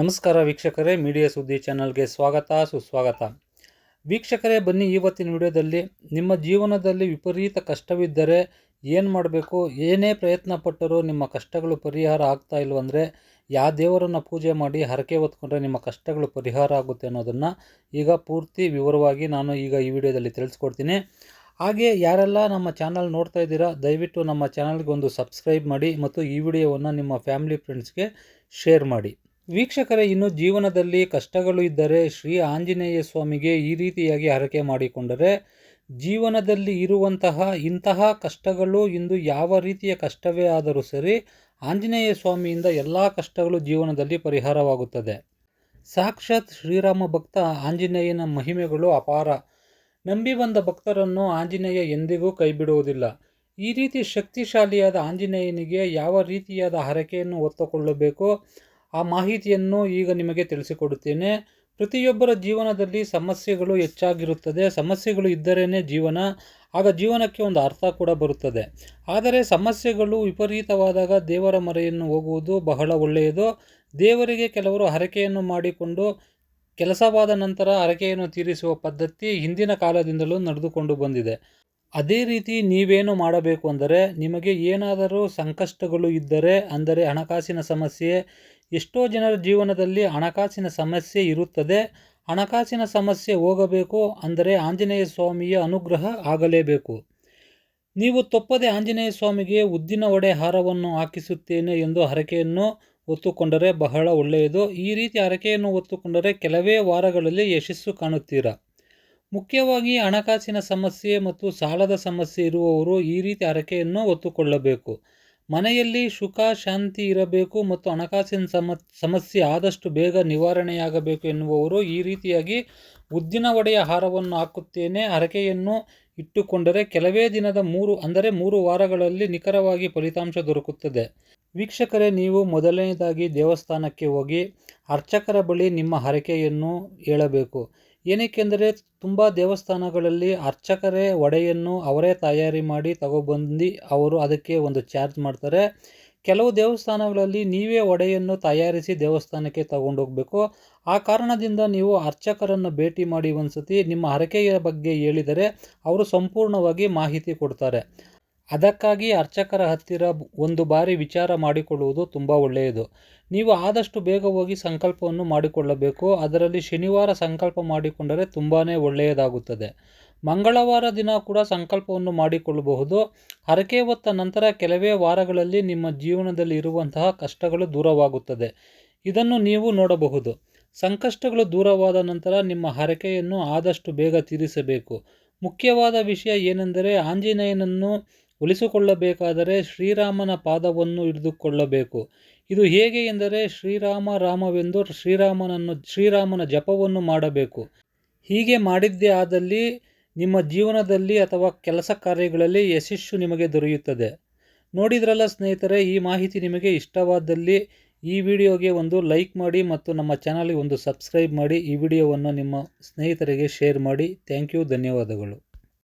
ನಮಸ್ಕಾರ ವೀಕ್ಷಕರೇ, ಮೀಡಿಯಾ ಸುದ್ದಿ ಚಾನಲ್ಗೆ ಸ್ವಾಗತ, ಸುಸ್ವಾಗತ. ವೀಕ್ಷಕರೇ, ಬನ್ನಿ ಇವತ್ತಿನ ವಿಡಿಯೋದಲ್ಲಿ. ನಿಮ್ಮ ಜೀವನದಲ್ಲಿ ವಿಪರೀತ ಕಷ್ಟವಿದ್ದರೆ ಏನು ಮಾಡಬೇಕು? ಏನೇ ಪ್ರಯತ್ನ ಪಟ್ಟರೂ ನಿಮ್ಮ ಕಷ್ಟಗಳು ಪರಿಹಾರ ಆಗ್ತಾ ಇಲ್ವಂದರೆ ಯಾವ ದೇವರನ್ನು ಪೂಜೆ ಮಾಡಿ ಹರಕೆ ಹೊತ್ಕೊಂಡ್ರೆ ನಿಮ್ಮ ಕಷ್ಟಗಳು ಪರಿಹಾರ ಆಗುತ್ತೆ ಅನ್ನೋದನ್ನು ಈಗ ಪೂರ್ತಿ ವಿವರವಾಗಿ ನಾನು ಈಗ ಈ ವಿಡಿಯೋದಲ್ಲಿ ತಿಳಿಸ್ಕೊಡ್ತೀನಿ. ಹಾಗೆ ಯಾರೆಲ್ಲ ನಮ್ಮ ಚಾನಲ್ ನೋಡ್ತಾ ಇದ್ದೀರಾ, ದಯವಿಟ್ಟು ನಮ್ಮ ಚಾನಲ್ಗೆ ಒಂದು ಸಬ್ಸ್ಕ್ರೈಬ್ ಮಾಡಿ ಮತ್ತು ಈ ವಿಡಿಯೋವನ್ನು ನಿಮ್ಮ ಫ್ಯಾಮಿಲಿ ಫ್ರೆಂಡ್ಸ್ಗೆ ಶೇರ್ ಮಾಡಿ. ವೀಕ್ಷಕರೇ, ಇನ್ನು ಜೀವನದಲ್ಲಿ ಕಷ್ಟಗಳು ಇದ್ದರೆ ಶ್ರೀ ಆಂಜನೇಯ ಸ್ವಾಮಿಗೆ ಈ ರೀತಿಯಾಗಿ ಹರಕೆ ಮಾಡಿಕೊಂಡರೆ, ಜೀವನದಲ್ಲಿ ಇರುವಂತಹ ಇಂತಹ ಕಷ್ಟಗಳು ಇಂದು ಯಾವ ರೀತಿಯ ಕಷ್ಟವೇ ಆದರೂ ಸರಿ ಆಂಜನೇಯ ಸ್ವಾಮಿಯಿಂದ ಎಲ್ಲ ಕಷ್ಟಗಳು ಜೀವನದಲ್ಲಿ ಪರಿಹಾರವಾಗುತ್ತದೆ. ಸಾಕ್ಷಾತ್ ಶ್ರೀರಾಮ ಭಕ್ತ ಆಂಜನೇಯನ ಮಹಿಮೆಗಳು ಅಪಾರ. ನಂಬಿ ಬಂದ ಭಕ್ತರನ್ನು ಆಂಜನೇಯ ಎಂದಿಗೂ ಕೈಬಿಡುವುದಿಲ್ಲ. ಈ ರೀತಿ ಶಕ್ತಿಶಾಲಿಯಾದ ಆಂಜನೇಯನಿಗೆ ಯಾವ ರೀತಿಯಾದ ಹರಕೆಯನ್ನು ಹೊತ್ತುಕೊಳ್ಳಬೇಕು? ಆ ಮಾಹಿತಿಯನ್ನು ಈಗ ನಿಮಗೆ ತಿಳಿಸಿಕೊಡುತ್ತೇನೆ. ಪ್ರತಿಯೊಬ್ಬರ ಜೀವನದಲ್ಲಿ ಸಮಸ್ಯೆಗಳು ಹೆಚ್ಚಾಗಿರುತ್ತದೆ. ಸಮಸ್ಯೆಗಳು ಇದ್ದರೇ ಜೀವನ. ಆಗ ಜೀವನಕ್ಕೆ ಒಂದು ಅರ್ಥ ಕೂಡ ಬರುತ್ತದೆ. ಆದರೆ ಸಮಸ್ಯೆಗಳು ವಿಪರೀತವಾದಾಗ ದೇವರ ಮರೆಯನ್ನು ಹೋಗುವುದು ಬಹಳ ಒಳ್ಳೆಯದು. ದೇವರಿಗೆ ಕೆಲವರು ಹರಕೆಯನ್ನು ಮಾಡಿಕೊಂಡು ಕೆಲಸವಾದ ನಂತರ ಹರಕೆಯನ್ನು ತೀರಿಸುವ ಪದ್ಧತಿ ಹಿಂದಿನ ಕಾಲದಿಂದಲೂ ನಡೆದುಕೊಂಡು ಬಂದಿದೆ. ಅದೇ ರೀತಿ ನೀವೇನು ಮಾಡಬೇಕು ಅಂದರೆ, ನಿಮಗೆ ಏನಾದರೂ ಸಂಕಷ್ಟಗಳು ಇದ್ದರೆ, ಅಂದರೆ ಹಣಕಾಸಿನ ಸಮಸ್ಯೆ ಎಷ್ಟೋ ಜನರ ಜೀವನದಲ್ಲಿ ಹಣಕಾಸಿನ ಸಮಸ್ಯೆ ಇರುತ್ತದೆ. ಹಣಕಾಸಿನ ಸಮಸ್ಯೆ ಹೋಗಬೇಕು ಅಂದರೆ ಆಂಜನೇಯ ಸ್ವಾಮಿಯ ಅನುಗ್ರಹ ಆಗಲೇಬೇಕು. ನೀವು ತಪ್ಪದೆ ಆಂಜನೇಯ ಸ್ವಾಮಿಗೆ ಉದ್ದಿನ ಒಡೆ ಹಾರವನ್ನು ಹಾಕಿಸುತ್ತೇನೆ ಎಂದು ಹರಕೆಯನ್ನು ಒತ್ತುಕೊಂಡರೆ ಬಹಳ ಒಳ್ಳೆಯದು. ಈ ರೀತಿ ಹರಕೆಯನ್ನು ಒತ್ತುಕೊಂಡರೆ ಕೆಲವೇ ವಾರಗಳಲ್ಲಿ ಯಶಸ್ಸು ಕಾಣುತ್ತೀರಾ? ಮುಖ್ಯವಾಗಿ ಹಣಕಾಸಿನ ಸಮಸ್ಯೆ ಮತ್ತು ಸಾಲದ ಸಮಸ್ಯೆ ಇರುವವರು ಈ ರೀತಿ ಹರಕೆಯನ್ನು ಹೊತ್ತುಕೊಳ್ಳಬೇಕು. ಮನೆಯಲ್ಲಿ ಸುಖ, ಶಾಂತಿ ಇರಬೇಕು ಮತ್ತು ಹಣಕಾಸಿನ ಸಮ, ಸಮಸ್ಯೆ ಆದಷ್ಟು ಬೇಗ ನಿವಾರಣೆಯಾಗಬೇಕು ಎನ್ನುವವರು ಈ ರೀತಿಯಾಗಿ ಉದ್ದಿನ ಒಡೆಯ ಹಾರವನ್ನು ಹಾಕುತ್ತೇನೆ. ಹರಕೆಯನ್ನು ಇಟ್ಟುಕೊಂಡರೆ ಕೆಲವೇ ದಿನದ ಮೂರು, ಅಂದರೆ ಮೂರು ವಾರಗಳಲ್ಲಿ ನಿಖರವಾಗಿ ಫಲಿತಾಂಶ ದೊರಕುತ್ತದೆ. ವೀಕ್ಷಕರೇ, ನೀವು ಮೊದಲನೇದಾಗಿ ದೇವಸ್ಥಾನಕ್ಕೆ ಹೋಗಿ ಅರ್ಚಕರ ಬಳಿ ನಿಮ್ಮ ಹರಕೆಯನ್ನು ಹೇಳಬೇಕು. ಏನಕ್ಕೆಂದರೆ ತುಂಬ ದೇವಸ್ಥಾನಗಳಲ್ಲಿ ಅರ್ಚಕರೇ ವಡೆಯನ್ನು ಅವರೇ ತಯಾರಿ ಮಾಡಿ ತಗೊಬಂದು ಅವರು ಅದಕ್ಕೆ ಒಂದು ಚಾರ್ಜ್ ಮಾಡ್ತಾರೆ. ಕೆಲವು ದೇವಸ್ಥಾನಗಳಲ್ಲಿ ನೀವೇ ಒಡೆಯನ್ನು ತಯಾರಿಸಿ ದೇವಸ್ಥಾನಕ್ಕೆ ತಗೊಂಡೋಗ್ಬೇಕು. ಆ ಕಾರಣದಿಂದ ನೀವು ಅರ್ಚಕರನ್ನು ಭೇಟಿ ಮಾಡಿ ಒಂದು ಸತಿ ನಿಮ್ಮ ಹರಕೆಯ ಬಗ್ಗೆ ಹೇಳಿದರೆ ಅವರು ಸಂಪೂರ್ಣವಾಗಿ ಮಾಹಿತಿ ಕೊಡ್ತಾರೆ. ಅದಕ್ಕಾಗಿ ಅರ್ಚಕರ ಹತ್ತಿರ ಒಂದು ಬಾರಿ ವಿಚಾರ ಮಾಡಿಕೊಳ್ಳುವುದು ತುಂಬ ಒಳ್ಳೆಯದು. ನೀವು ಆದಷ್ಟು ಬೇಗ ಹೋಗಿ ಸಂಕಲ್ಪವನ್ನು ಮಾಡಿಕೊಳ್ಳಬೇಕು. ಅದರಲ್ಲಿ ಶನಿವಾರ ಸಂಕಲ್ಪ ಮಾಡಿಕೊಂಡರೆ ತುಂಬಾ ಒಳ್ಳೆಯದಾಗುತ್ತದೆ. ಮಂಗಳವಾರ ದಿನ ಕೂಡ ಸಂಕಲ್ಪವನ್ನು ಮಾಡಿಕೊಳ್ಳಬಹುದು. ಹರಕೆ ಹೊತ್ತ ನಂತರ ಕೆಲವೇ ವಾರಗಳಲ್ಲಿ ನಿಮ್ಮ ಜೀವನದಲ್ಲಿ ಇರುವಂತಹ ಕಷ್ಟಗಳು ದೂರವಾಗುತ್ತದೆ. ಇದನ್ನು ನೀವು ನೋಡಬಹುದು. ಸಂಕಷ್ಟಗಳು ದೂರವಾದ ನಂತರ ನಿಮ್ಮ ಹರಕೆಯನ್ನು ಆದಷ್ಟು ಬೇಗ ತೀರಿಸಬೇಕು. ಮುಖ್ಯವಾದ ವಿಷಯ ಏನೆಂದರೆ ಆಂಜನೇಯನನ್ನು ಉಳಿಸಿಕೊಳ್ಳಬೇಕಾದರೆ ಶ್ರೀರಾಮನ ಪಾದವನ್ನು ಹಿಡಿದುಕೊಳ್ಳಬೇಕು. ಇದು ಹೇಗೆ ಎಂದರೆ ಶ್ರೀರಾಮ ರಾಮವೆಂದು ಶ್ರೀರಾಮನನ್ನು, ಶ್ರೀರಾಮನ ಜಪವನ್ನು ಮಾಡಬೇಕು. ಹೀಗೆ ಮಾಡಿದ್ದೇ ಆದಲ್ಲಿ ನಿಮ್ಮ ಜೀವನದಲ್ಲಿ ಅಥವಾ ಕೆಲಸ ಕಾರ್ಯಗಳಲ್ಲಿ ಯಶಸ್ಸು ನಿಮಗೆ ದೊರೆಯುತ್ತದೆ. ನೋಡಿದ್ರಲ್ಲ ಸ್ನೇಹಿತರೆ, ಈ ಮಾಹಿತಿ ನಿಮಗೆ ಇಷ್ಟವಾದಲ್ಲಿ ಈ ವಿಡಿಯೋಗೆ ಒಂದು ಲೈಕ್ ಮಾಡಿ ಮತ್ತು ನಮ್ಮ ಚಾನಲ್ಗೆ ಒಂದು ಸಬ್ಸ್ಕ್ರೈಬ್ ಮಾಡಿ ಈ ವಿಡಿಯೋವನ್ನು ನಿಮ್ಮ ಸ್ನೇಹಿತರಿಗೆ ಶೇರ್ ಮಾಡಿ. ಥ್ಯಾಂಕ್ ಯು, ಧನ್ಯವಾದಗಳು.